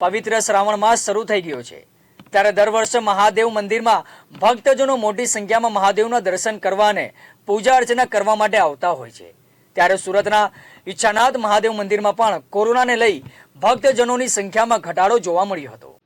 પવિત્ર શ્રાવણ માસ શરૂ થઈ ગયો છે. ત્યારે દર વર્ષે મહાદેવ મંદિરમાં ભક્તજનો મોટી સંખ્યામાં મહાદેવના દર્શન કરવા અને પૂજા અર્ચના કરવા માટે આવતા હોય છે. ત્યારે સુરતના ઈચ્છાનાથ મહાદેવ મંદિરમાં પણ કોરોનાને લઈ ભક્તજનોની સંખ્યામાં ઘટાડો જોવા મળ્યો હતો.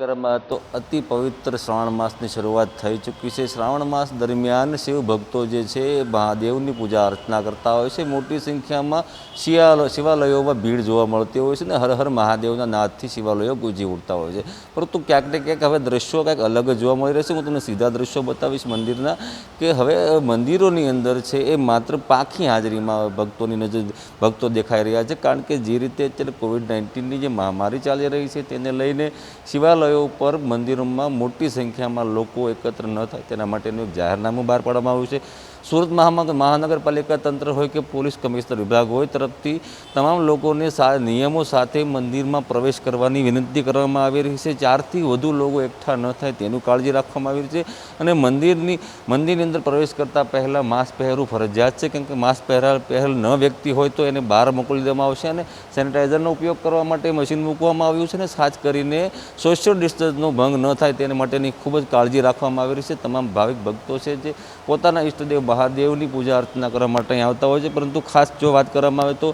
કરવામાં તો અતિ પવિત્ર શ્રાવણ માસની શરૂઆત થઈ ચૂકી છે. શ્રાવણ માસ દરમિયાન શિવ ભક્તો જે છે મહાદેવની પૂજા અર્ચના કરતા હોય છે. મોટી સંખ્યામાં શિયાલ, શિવાલયોમાં ભીડ જોવા મળતી હોય છે ને હર હર મહાદેવના નાદથી શિવાલયો ગુંજી ઉઠતા હોય છે. પરંતુ ક્યાંક ને ક્યાંક હવે દ્રશ્યો કંઈક અલગ જોવા મળી રહેશે હું તમને સીધા દ્રશ્યો બતાવીશ મંદિરના કે હવે મંદિરોની અંદર છે, એ માત્ર પાખી હાજરીમાં ભક્તોની નજર, ભક્તો દેખાઈ રહ્યા છે. કારણ કે જે રીતે અત્યારે કોવિડ નાઇન્ટીનની જે મહામારી ચાલી રહી છે, તેને લઈને શિવાલયો ઉપર મંદિરોમાં મોટી સંખ્યામાં લોકો એકત્ર ન થાય તેના માટેનું એક જાહેરનામું બહાર પાડવામાં આવ્યું છે. સુરત મહાનગર મહાનગરપાલિકા તંત્ર હોય કે પોલીસ કમિશનર વિભાગ હોય, તરફથી તમામ લોકોને નિયમો સાથે મંદિરમાં પ્રવેશ કરવાની વિનંતી કરવામાં આવી રહી છે. ચારથી વધુ લોકો એકઠા ન થાય તેનું કાળજી રાખવામાં આવી રહી છે અને મંદિરની મંદિરની અંદર પ્રવેશ કરતાં પહેલાં માસ્ક પહેરવું ફરજિયાત છે. કેમ કે માસ્ક પહેરા પહેલ ન વ્યક્તિ હોય તો એને બહાર મોકલી દેવામાં આવશે અને સેનિટાઈઝરનો ઉપયોગ કરવા માટે મશીન મૂકવામાં આવ્યું છે અને ખાસ કરીને સોશિયલ ડિસ્ટન્સનો ભંગ ન થાય તેને માટેની ખૂબ જ કાળજી રાખવામાં આવી રહી છે. તમામ ભાવિક ભક્તો છે જે પોતાના ઈષ્ટદેવ મહાદેવની પૂજા અર્ચના કરવા માટે અહીં આવતા હોય છે. પરંતુ ખાસ જો વાત કરવામાં આવે તો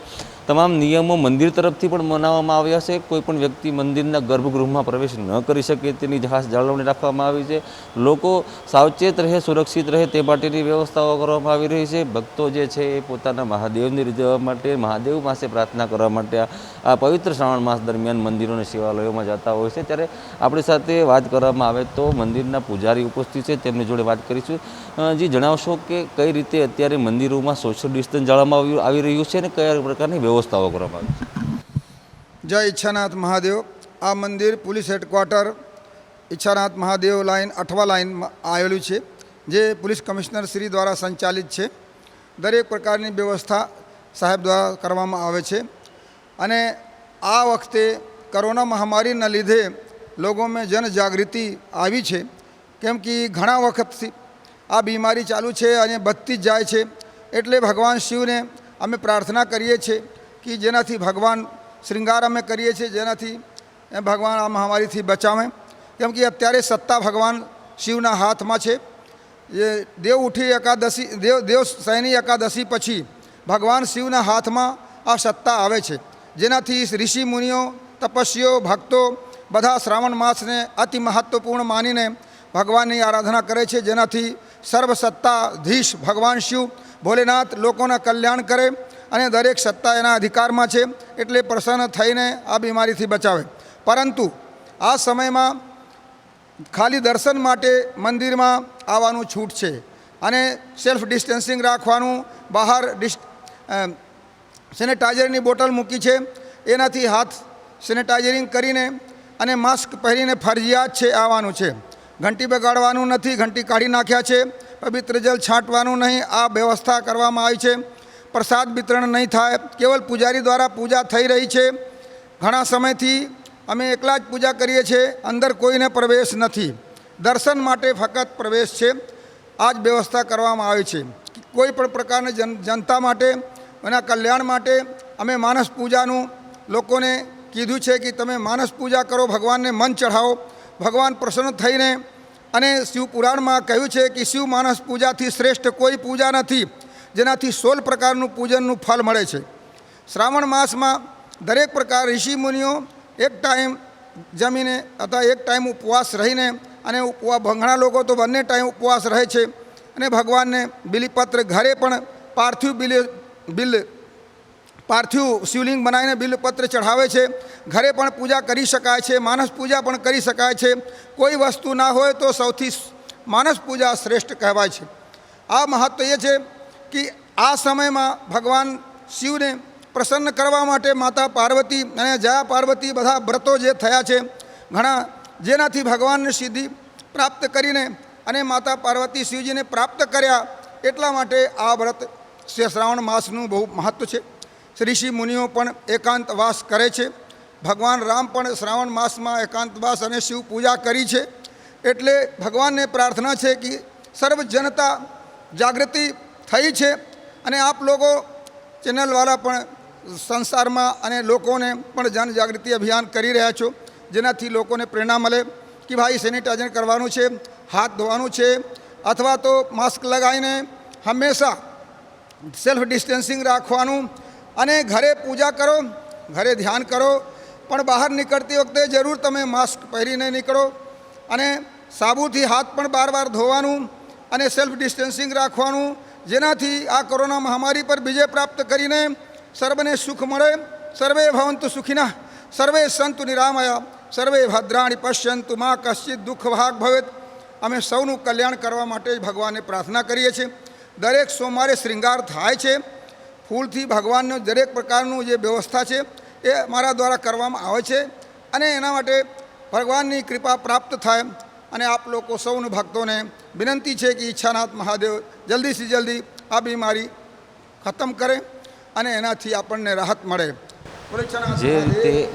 તમામ નિયમો મંદિર તરફથી પણ મનાવવામાં આવ્યા છે. કોઈપણ વ્યક્તિ મંદિરના ગર્ભગૃહમાં પ્રવેશ ન કરી શકે તેની ખાસ જાળવણી રાખવામાં આવી છે. લોકો સાવચેત રહે, સુરક્ષિત રહે તે માટેની વ્યવસ્થાઓ કરવામાં આવી રહી છે. ભક્તો જે છે એ પોતાના મહાદેવની રીઝવવા માટે, મહાદેવ પાસે પ્રાર્થના કરવા માટે આ પવિત્ર શ્રાવણ માસ દરમિયાન મંદિરોને સેવાલયોમાં જતા હોય છે. ત્યારે આપણી સાથે વાત કરવામાં આવે તો મંદિરના પૂજારી ઉપસ્થિત છે. તેમની જોડે વાત કરીશું. જી, જણાવશો કે કઈ રીતે અત્યારે મંદિરોમાં સોશિયલ ડિસ્ટન્સ જાળવવામાં આવી- રહ્યું છે અને કયા પ્રકારની વ્યવસ્થાઓ કરવામાં આવી જય ઈચ્છાનાથ મહાદેવ. આ મંદિર police headquarter Ichchhanath Mahadev line Athwa લાઇનમાં આવેલું છે, જે પોલીસ કમિશનર શ્રી દ્વારા સંચાલિત છે. દરેક પ્રકારની વ્યવસ્થા સાહેબ દ્વારા કરવામાં આવે છે. અને આ વખતે કોરોના મહામારીના લીધે લોકોમાં જનજાગૃતિ આવી છે. કેમ કે ઘણા વખતથી આ બીમારી ચાલુ છે અને વધતી જ જાય છે. એટલે ભગવાન શિવને અમે પ્રાર્થના કરીએ છીએ કે જેનાથી ભગવાન શૃંગાર અમે કરીએ છીએ જેનાથી એ ભગવાન આ મહામારીથી બચાવે કેમ કે અત્યારે સત્તા ભગવાન શિવના હાથમાં છે એ દેવ ઉઠી એકાદશી દેવ દેવ સૈની એકાદશી પછી ભગવાન શિવના હાથમાં આ સત્તા આવે છે જેનાથી ઋષિ મુનિઓ તપસ્વીઓ ભક્તો બધા શ્રાવણ માસને અતિ મહત્વપૂર્ણ માનીને ભગવાનની આરાધના કરે છે જેનાથી સર્વસત્તાધીશ ભગવાન શિવ ભોલેનાથ લોકોના કલ્યાણ કરે અને દરેક સત્તા એના અધિકારમાં છે એટલે પ્રસન્ન થઈને આ બીમારીથી બચાવે. પરંતુ આ સમયમાં ખાલી દર્શન માટે મંદિરમાં આવવાનું છૂટ છે અને સેલ્ફ ડિસ્ટન્સિંગ રાખવાનું, બહાર ડિસ સેનેટાઇઝરની બોટલ મૂકી છે, એનાથી હાથ સેનેટાઇઝરિંગ કરીને અને માસ્ક પહેરીને ફરજિયાત છે આવવાનું છે. ઘંટી બગાડવાનું નથી, ઘંટી કાઢી નાખ્યા છે, પવિત્ર જલ છાંટવાનું નહીં, આ વ્યવસ્થા કરવામાં આવી છે. પ્રસાદ વિતરણ નહીં થાય. કેવલ પૂજારી દ્વારા પૂજા થઈ રહી છે. ઘણા સમયથી અમે એકલા જ પૂજા કરીએ છીએ. અંદર કોઈને પ્રવેશ નથી. દર્શન માટે ફક્ત પ્રવેશ છે. આ જ વ્યવસ્થા કરવામાં આવી છે. કોઈ પણ પ્રકારની જન, જનતા માટે, એના કલ્યાણ માટે અમે માનસ પૂજાનું લોકોને કીધું છે કે તમે માનસ પૂજા કરો, ભગવાનને મન ચઢાવો. ભગવાન પ્રસન્ન થઈને અને શિવ પુરાણમાં કહ્યું છે કે શિવ માનસ પૂજાથી શ્રેષ્ઠ કોઈ પૂજા નથી. જેનાથી સોળ પ્રકારનું પૂજનનું ફળ મળે છે. શ્રાવણ માસમાં દરેક પ્રકાર ઋષિ મુનિઓ એક ટાઈમ જમીને અથવા એક ટાઈમ ઉપવાસ રહીને અને ઉપવા ઘણા લોકો તો બંને ટાઈમ ઉપવાસ રહે છે અને ભગવાનને બિલીપત્ર ઘરે પણ પાર્થિવ બિલ બિલ, પાર્થિવ શિવલિંગ બનાવીને બિલપત્ર ચઢાવે છે. ઘરે પણ પૂજા કરી શકાય છે, માનસ પૂજા પણ કરી શકાય છે. કોઈ વસ્તુ ના હોય તો સૌથી માનસ પૂજા શ્રેષ્ઠ કહેવાય છે. આ મહત્વ એ છે કે આ સમયમાં ભગવાન શિવને પ્રસન્ન કરવા માટે માતા પાર્વતી અને જયા પાર્વતી બધા વ્રતો જે થયા છે, ઘણા જેનાથી ભગવાનને સિદ્ધિ પ્રાપ્ત કરીને અને માતા પાર્વતી શિવજીને પ્રાપ્ત કર્યા એટલા માટે આ વ્રત શ્રાવણ માસનું બહુ મહત્વ છે. ઋષિ મુનિઓ પણ એકાંતવાસ કરે છે. ભગવાન રામ પણ શ્રાવણ માસમાં એકાંતવાસ અને શિવ પૂજા કરી છે. એટલે ભગવાનને પ્રાર્થના છે કે સર્વ જનતા જાગૃતિ થઈ છે અને આપ લોકો ચેનલવાળા પણ સંસારમાં અને લોકોને પણ જનજાગૃતિ અભિયાન કરી રહ્યા છો. જેનાથી લોકોને પ્રેરણા મળે કે ભાઈ સેનિટાઈઝર કરવાનું છે, હાથ ધોવાનું છે, અથવા તો માસ્ક લગાવીને હંમેશા સેલ્ફ ડિસ્ટન્સિંગ રાખવાનું અને ઘરે પૂજા કરો, ઘરે ધ્યાન કરો. પણ બહાર નીકળતી વખતે જરૂર તમે માસ્ક પહેરીને નીકળો અને સાબુથી હાથ પણ બાર બાર ધોવાનું અને સેલ્ફ ડિસ્ટન્સિંગ રાખવાનું જેનાથી આ કોરોના મહામારી પર વિજય પ્રાપ્ત કરીને સર્વને સુખ મળે, સર્વે ભવંતુ સુખિના, સર્વે સંતુ નિરામયા, સર્વે ભદ્રાણી પશ્યંતુ, મા કશ્ચિત દુઃખ ભાગ ભવેત. અમે સૌનું કલ્યાણ કરવા માટે ભગવાનને પ્રાર્થના કરીએ છીએ. દરેક સોમવારે શ્રૃંગાર થાય છે. ફૂલથી ભગવાનનું દરેક પ્રકારનું જે વ્યવસ્થા છે એ મારા દ્વારા કરવામાં આવે છે. અને એના માટે ભગવાનની કૃપા પ્રાપ્ત થાય. અને આપ લોકો સૌને ભક્તોને વિનંતી છે કે ઈચ્છાનાથ મહાદેવ જલ્દીથી જલ્દી આ બીમારી ખતમ કરે અને એનાથી આપણને રાહત મળે. જે રીતે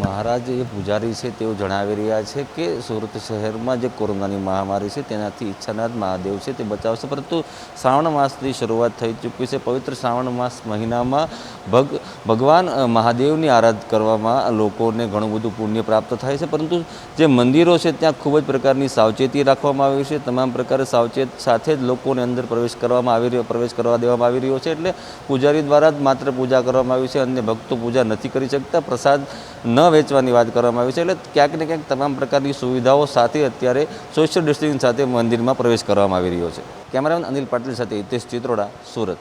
મહારાજ જે પૂજારી છે તેઓ જણાવી રહ્યા છે કે સુરત શહેરમાં જે કોરોનાની મહામારી છે તેનાથી ઈચ્છાનાથ મહાદેવ છે તે બચાવશે પરંતુ શ્રાવણ માસની શરૂઆત થઈ ચૂકી છે. પવિત્ર શ્રાવણ માસ મહિનામાં ભગ, ભગવાન મહાદેવની આરાધ કરવામાં લોકોને ઘણું બધું પુણ્ય પ્રાપ્ત થાય છે. પરંતુ જે મંદિરો છે ત્યાં ખૂબ જ પ્રકારની સાવચેતી રાખવામાં આવી છે. તમામ પ્રકારે સાવચેત સાથે જ લોકોને અંદર પ્રવેશ કરવામાં આવી રહ્યો, પ્રવેશ કરવા દેવામાં આવી રહ્યો છે. એટલે પૂજારી દ્વારા જ માત્ર પૂજા કરવામાં આવી છે. અન્ય ભક્તો પૂજા નથી કરી શકતા, પ્રસાદ ન વેચવાની વાત કરવામાં આવી છે. એટલે ક્યાંક ને ક્યાંક તમામ પ્રકારની સુવિધાઓ સાથે અત્યારે સોશિયલ ડિસ્ટન્સિંગ સાથે મંદિરમાં પ્રવેશ કરવામાં આવી રહ્યો છે. કેમેરામેન અનિલ પાટીલ સાથે હિતેશ ચિત્રોડા, સુરત.